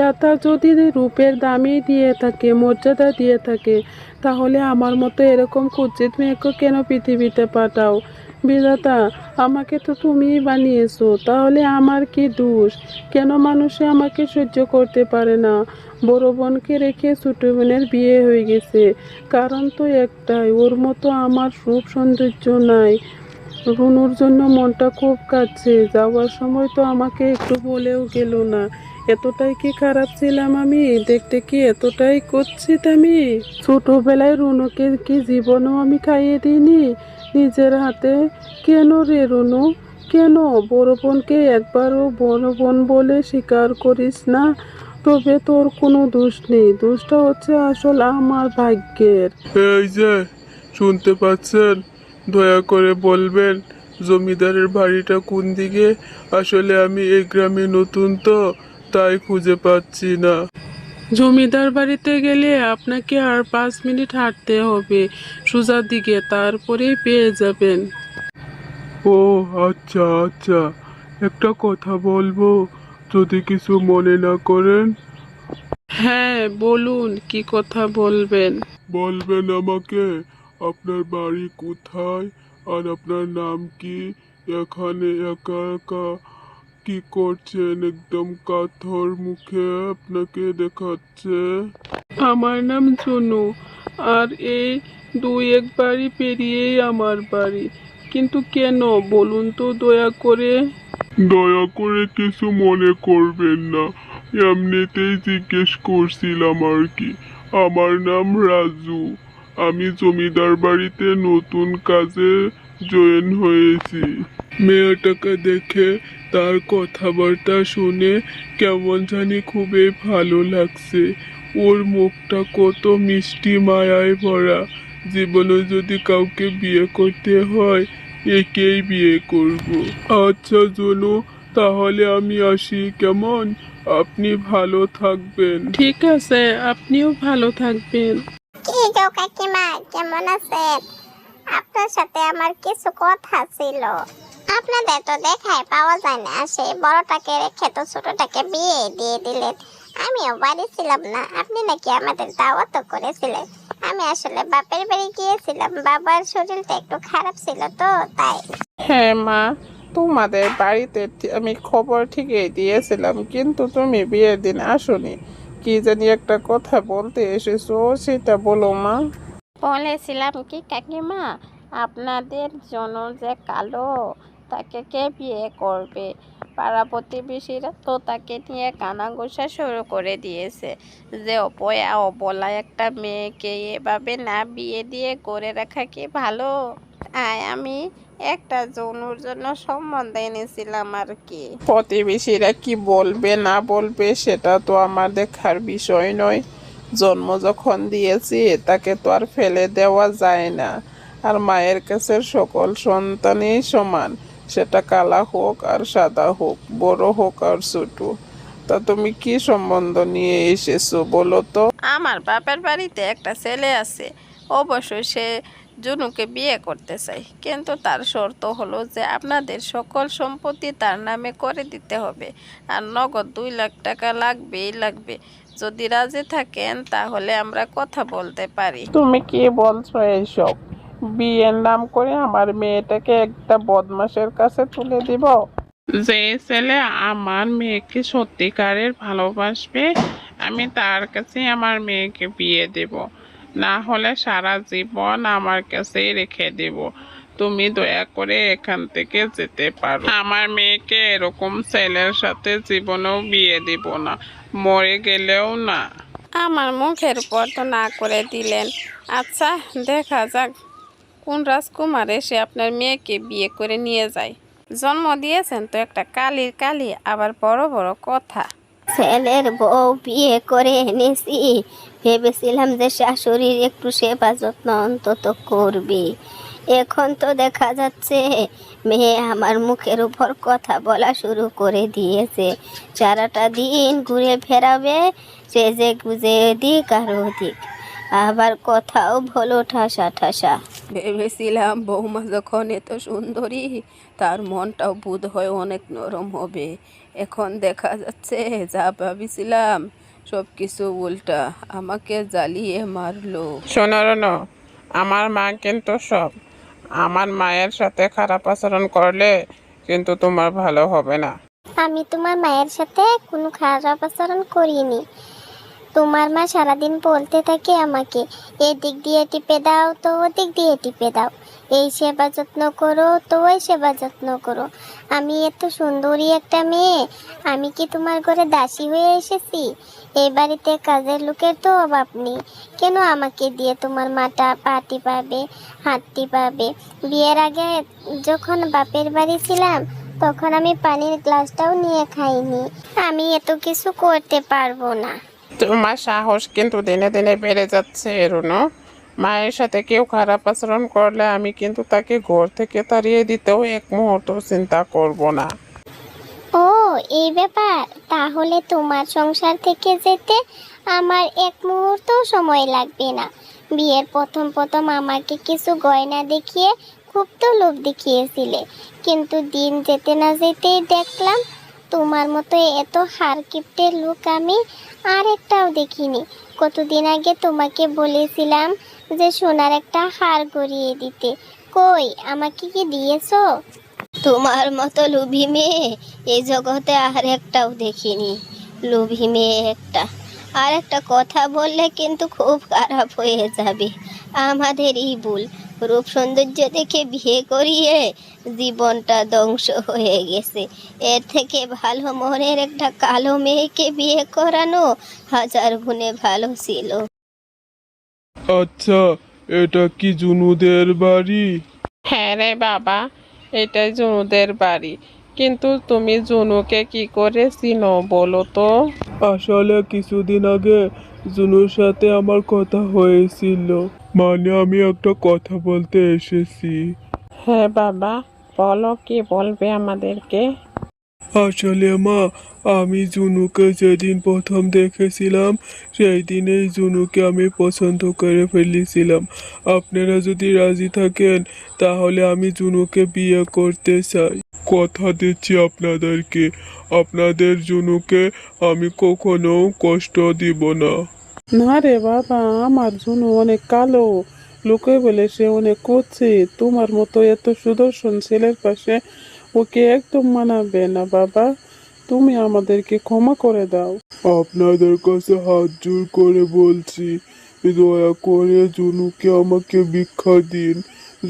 বিধাতা যদি রূপের দামই দিয়ে থাকে, মর্যাদা দিয়ে থাকে, তাহলে আমার মতো এরকম কুজ্জিত মেয়েকে কেন পৃথিবীতে পাঠাও? বিধাতা, আমাকে তো তুমিই বানিয়েছো, তাহলে আমার কি দোষ? কেন মানুষে আমাকে সহ্য করতে পারে না? বড় বোনকে রেখে ছোট বোনের বিয়ে হয়ে গেছে। কারণ তো একটাই, ওর মতো আমার রূপ সৌন্দর্য নাই। রুনুর জন্য মনটা খুব কাঁদছে, যাওয়ার সময় তো আমাকে একটু বলেও গেল না। এতটাই কি খারাপ ছিলাম আমি? দেখতে কি এতটাই কুৎসিত আমি? ছোটবেলায় রুনুকে কি জীবনও আমি খাইয়ে দিইনি? নিজের হাতে কেন রে রুনু? কেন? বড় বোনকে একবারও বড় বোন বলে স্বীকার করিস না? তবে তোর কোনো দোষ নেই। দোষটা হচ্ছে আসল আমার ভাগ্যের। এই যে, শুনতে পাচ্ছেন? দয়া করে বলবেন, জমিদারের বাড়িটা কোন দিকে? আসলে আমি এই গ্রামে নতুন তো। তাই খুঁজে পাচ্ছি না। জমিদার বাড়িতে গেলে আপনাকে আর পাঁচ মিনিট হাঁটতে হবে। সোজা দিকে তারপরেই পেয়ে যাবেন। ও আচ্ছা আচ্ছা। একটা কথা বলব যদি কিছু মনে না করেন? হ্যাঁ বলুন কি কথা বলবেন? বলবেন আমাকে আপনার বাড়ি কোথায়? আর আপনার নাম কি? এখানে একা একা কি করছেন? একদম কাথর মুখে আপনাকে দেখাচ্ছে। আমার নাম জুনু আর এই দুই এক বাড়ি পেরিয়েই আমার বাড়ি। কিন্তু কেন? বলুন তো দয়া করে। দয়া করে কিছু মনে করবেন না। এমনিতেই জিজ্ঞেস করছিলাম আর কি। আমার নাম রাজু। আমি জমিদার বাড়িতে নতুন কাজে জয়েন হয়েছি। মেয়েটাকে দেখে তার কথাবার্তা শুনে কেমন জানি খুবই ভালো লাগছে। ওর মুখটা কত মিষ্টি মায়ায় ভরা। জীবনে যদি কাউকে বিয়ে করতে হয় একেই বিয়ে করব। আচ্ছা জনু তাহলে আমি আসি কেমন? আপনি ভালো থাকবেন। ঠিক আছে আপনিও ভালো থাকবেন। কি গো কাকিমা কেমন আছেন? আপনার সাথে আমার কিছু কথা ছিল। আপনাদের তো দেখায় পাওয়া যায় না সেই বড়টাকে রেখে তো ছোটটাকে বিয়ে দিয়ে দিলেন। আমিও বাড়ি ছিলাম না আপনি নাকি আমাদের দাওয়াত করেছিলেন। আমি আসলে বাপের বাড়ি গিয়েছিলাম বাবার শরীরটা একটু খারাপ ছিল তো তাই। হ্যাঁ মা তোমাদের বাড়িতে আমি খবর ঠিকই দিয়েছিলাম কিন্তু তুমি বিয়ের দিন আসনি। কি জানি একটা কথা বলতে এসেছ সেটা বলো মা। বলেছিলাম কি কাকিমা আপনাদের জন্য যে কালো তাকে কে বিয়ে করবে? পাড়া প্রতিবেশীরা তো তাকে নিয়ে কানাঘোষা শুরু করে দিয়েছে যে, অপয়া অবলা একটা মেয়েকে এভাবে না বিয়ে দিয়ে করে রাখা কি ভালো? আয়, আমি একটা যৌনুর জন্য সম্বন্ধ এনেছিলাম আর কি। প্রতিবেশীরা কি বলবে, না বলবে, সেটা তো আমার দেখার বিষয় নয়। জন্ম যখন দিয়েছি, তাকে তো আর ফেলে দেওয়া যায় না। আর মায়ের কাছে সকল সন্তানই সমান। সেটা কালা হোক আর সাদা হোক বড় হোক আর ছোট। তা তুমি কি সম্বন্ধ নিয়ে এসেছ বলো তো? আমার বাপের বাড়িতে একটা ছেলে আছে। অবশ্যই সে জুনুকে বিয়ে করতে চাই। কিন্তু তার শর্ত হলো যে আপনাদের সকল সম্পত্তি তার নামে করে দিতে হবে। আর নগদ দুই লাখ টাকা লাগবেই লাগবে। যদি রাজি থাকেন তাহলে আমরা কথা বলতে পারি। তুমি কি বলছো এইসব বিয়ের নাম করে আমার মেয়েটাকে একটা বদমাসের কাছে তুলে দিব। যে ছেলে আমার মেয়েকে সত্যিকারের ভালোবাসবে আমি তার কাছে আমার মেয়েকে বিয়ে দেব। না হলে সারা জীবন আমার কাছেই রেখে দেব। তুমি দয়া করে এখান থেকে যেতে পারো। আমার মেয়েকে এরকম ছেলের সাথে জীবনেও বিয়ে দেব না। মরে গেলেও না। আমার মুখের উপর তো না করে দিলেন। আচ্ছা দেখা যাক। কোন রাজকুমারে সে আপনার মেয়েকে বিয়ে করে নিয়ে যায়? জন্ম দিয়েছেন তো একটা কালির কালি, আবার বড় বড় কথা। ছেলের বউ বিয়ে করে এনেছি। ভেবেছিলাম যে শাশুড়ির একটু সেবা যত্ন অন্তত করবি। এখন তো দেখা যাচ্ছে, মেয়ে আমার মুখের উপর কথা বলা শুরু করে দিয়েছে। সারাটা দিন ঘুরে ফেরাবে সে যে গুজে দিক আর ওদিক। আবার কথাও ভলো ঠাসা ঠাসা ভেবেছিলাম বৌমা যখন এত সুন্দরী তার মনটাও বোধ হয় অনেক নরম হবে। এখন দেখা যাচ্ছে যা ভাবিছিলাম সব কিছু উল্টা। আমাকে জ্বালিয়ে মারলো। শোনো রনো আমার মা কিন্তু সব আমার মায়ের সাথে খারাপ আচরণ করলে কিন্তু তোমার ভালো হবে না। আমি তোমার মায়ের সাথে কোনো খারাপ আচরণ করিনি। তোমার মা সারাদিন বলতে থাকে আমাকে, এদিক দিয়ে টিপে দাও তো, ওদিক দিয়ে টিপে দাও। এই সেবা যত্ন করো তো, ওই সেবা যত্ন করো। আমি এত সুন্দরী একটা মেয়ে, আমি কি তোমার ঘরে দাসী হয়ে এসেছি? এই বাড়িতে কাজের লোকের তো অভাব নেই। কেন আমাকে দিয়ে তোমার মাটা পাটি পাবে, হাতটি পাবে? বিয়ের আগে যখন বাপের বাড়ি ছিলাম, তখন আমি পানির গ্লাসটাও নিয়ে খাইনি। আমি এত কিছু করতে পারব না। তোমার সাহস কিন্তু দিনে দিনে বেড়ে যাচ্ছে, রুনো। মায়ের সাথে কেউ খারাপ আচরণ করলে আমি কিন্তু তাকে ঘর থেকে তাড়িয়ে দিতেও এক মুহূর্ত চিন্তা করব না। ও, এই ব্যাপার? তাহলে তোমার সংসার থেকে যেতে আমার এক মুহূর্ত সময় লাগবে না। বিয়ের প্রথম প্রথম আমাকে কিছু গয়না দেখিয়ে খুব তো লোভ দেখিয়েছিলে। কিন্তু দিন যেতে না যেতেই দেখলাম তোমার মতো এত হার কিপ্টের লোক আমি আর একটাও দেখিনি। কতদিন আগে তোমাকে বলেছিলাম যে সোনার একটা হার গড়িয়ে দিতে। কই, আমাকে কি দিয়েছ? তোমার মতো লোভী মেয়ে এই জগতে আর একটাও দেখিনি। লোভী মেয়ে একটা। আর একটা কথা বললে কিন্তু খুব খারাপ হয়ে যাবে। আমাদেরই ভুল। রূপ সৌন্দর্য দেখে বিয়ে করিয়ে জীবনটা ধ্বংস হয়ে গেছে। এর থেকে ভালো মনের একটা কালো মেয়েকে বিয়ে করানো হাজার গুণে ভালো ছিল। আচ্ছা এটা কি জুনুদের বাড়ি? হ্যাঁ রে বাবা এটাই জুনুদের বাড়ি। কিন্তু তুমি জুনুকে কি করে চিনো বলো তো? আসলে কিছুদিন আগে জুনুর সাথে আমার কথা হয়েছিল। মানে আমি একটা কথা বলতে এসেছি। হ্যাঁ বাবা, বলো কি বলবে আমাদেরকে? আসলে মা, আমি জুনুকে যেদিন প্রথম দেখেছিলাম সেই দিনেই জুনুকে আমি পছন্দ করে ফেলেছিলাম। আপনারা যদি রাজি থাকেন, তাহলে আমি জুনুকে বিয়ে করতে চাই। কথা দিচ্ছি আপনাদেরকে। আপনাদের জুনুকে আমি কখনো কষ্ট দিব না। না রে বাবা, আমার জুনু অনেক কালো। লোকে বলে সে অনেক করছে তোমার মতো এত সুদর্শন ছেলের পাশে ওকে একদম মানাবে না বাবা। তুমি আমাদেরকে ক্ষমা করে দাও। আপনাদের কাছে হাত জোর করে বলছি দয়া করে জুনুকে আমাকে ভিক্ষা দিন।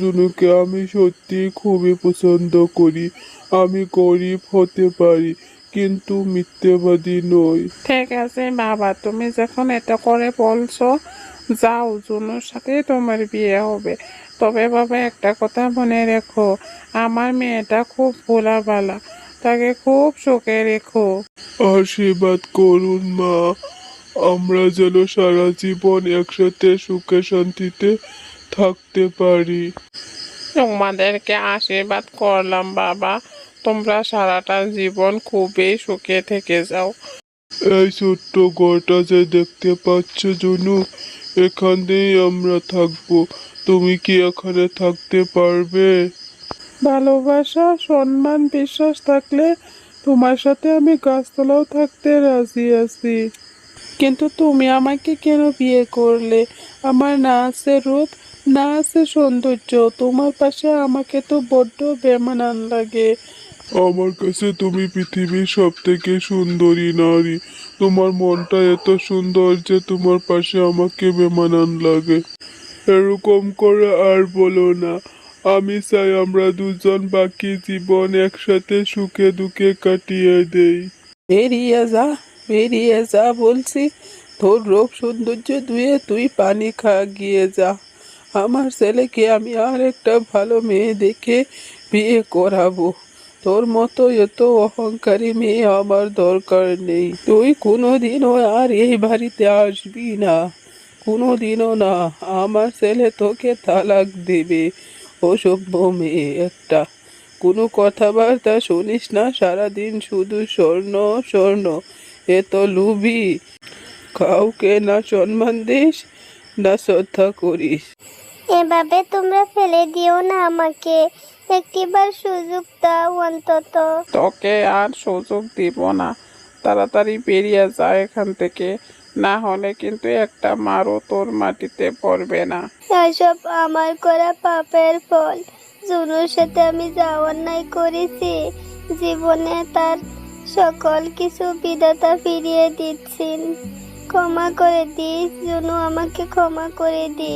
জুনুকে আমি সত্যি খুবই পছন্দ করি। আমি গরিব হতে পারি কিন্তু মিথ্যেবাদী নই। ঠিক আছে বাবা। তুমি যখন এটা করে বলছো যাও জুনুর সাথে তোমার বিয়ে হবে। তবে বাবা একটা কথা মনে রেখো আমার মেয়েটা খুব ভোলাবালা তাকে খুব সুখে রেখো। আশীর্বাদ করুন মা। আমরা যেন সারা জীবন একসাথে সুখে শান্তিতে থাকতে পারি। তোমাদেরকে আশীর্বাদ করলাম বাবা। তোমরা সারাটা জীবন খুবই সুখে থেকে যাও। এই ছোট্ট ঘরটা যে দেখতে পাচ্ছ জনু এখানেই আমরা থাকব। তুমি কি এখানে থাকতে পারবে? ভালোবাসা, সম্মান, বিশ্বাস থাকলে তোমার সাথে আমি গাছতলাও থাকতে রাজি আছি। কিন্তু তুমি আমাকে কেন বিয়ে করলে? আমার না আছে রূপ, না আছে সৌন্দর্য। তোমার পাশে আমাকে তো বড্ড বেমানান লাগে। আমার কাছে তুমি পৃথিবীর সব থেকে সুন্দরী নারী। তোমার মনটা এত সুন্দর যে তোমার পাশে আমাকে বেমানান লাগে। এরকম করে আর বলো না। আমি চাই আমরা দুজন বাকি জীবন একসাথে সুখে দুঃখে কাটিয়ে দেই। বেরিয়ে যা বেরিয়ে যা বলছি। তোর রূপ সৌন্দর্য ধুয়ে তুই পানি খা, গিয়ে যা। আমার ছেলেকে আমি আর একটা ভালো মেয়ে দেখে বিয়ে করাবো। তোর মতো এত অহংকারী মেয়ে আমার দরকার নেই। তুই কোনোদিনও আর এই বাড়িতে আসবি না। কোনোদিনও না, আমার ছেলে তোকে তালাক দেবে। অসভ্য মেয়ে একটা। কোনো কথাবার্তা শুনিস না, সারাদিন শুধু স্বর্ণ স্বর্ণ। এ তো লুবি কাউকে না সম্মান দিস, না শ্রদ্ধা করিস। এভাবে তোমরা ফেলে দিও না আমাকে। একটিবার সুযোগ দাও অন্তত। তোকে আর সুযোগ দিব না। তাড়াতাড়ি বেরিয়ে যা এখান থেকে। না হলে কিন্তু একটা মারও তোর মাটিতে পড়বে না। এসব আমার করা পাপের ফল। জুনুর সাথে আমি যা অন্যায় করেছি জীবনে তার সকল কিছু বিধাতা ফিরিয়ে দিচ্ছেন। ক্ষমা করে দিস জুনু আমাকে ক্ষমা করে দিস।